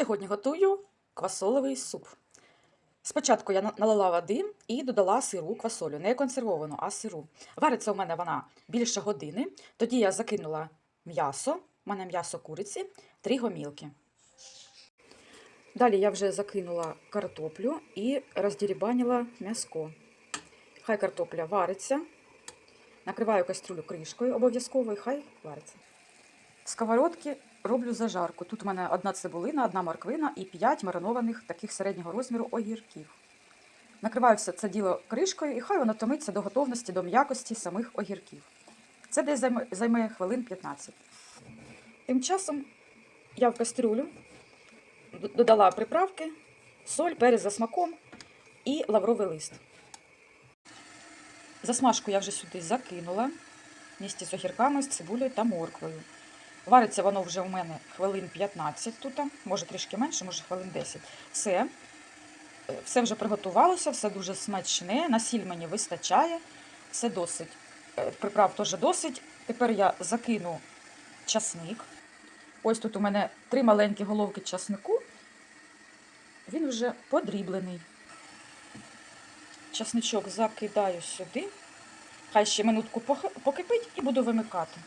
Сьогодні готую квасоловий суп. Спочатку я налила води і додала сиру квасолю, не консервовану, а сиру. Вариться у мене вона більше години. Тоді я закинула м'ясо, у мене м'ясо куриці, три гомілки. Далі я вже закинула картоплю і роздірібанила м'яско. Хай картопля вариться. Накриваю кастрюлю кришкою обов'язково і хай вариться. В роблю зажарку. Тут у мене одна цибулина, одна морквина і 5 маринованих таких середнього розміру огірків. Накриваю все це діло кришкою і хай воно томиться до готовності, до м'якості самих огірків. Це десь займе, займе хвилин 15. Тим часом я в кастрюлю додала приправки, соль, перець за смаком і лавровий лист. Засмажку я вже сюди закинула місті з огірками, з цибулею та морквою. Вариться воно вже у мене хвилин 15 тут, може трішки менше, може хвилин 10. Все. Е, Все вже приготувалося, все дуже смачне, на сіль мені вистачає, все досить. Е, Приправ теж досить. Тепер я закину часник. Ось тут у мене три маленькі головки часнику. Він вже подріблений. Часничок закидаю сюди. Хай ще минутку покипить і буду вимикати.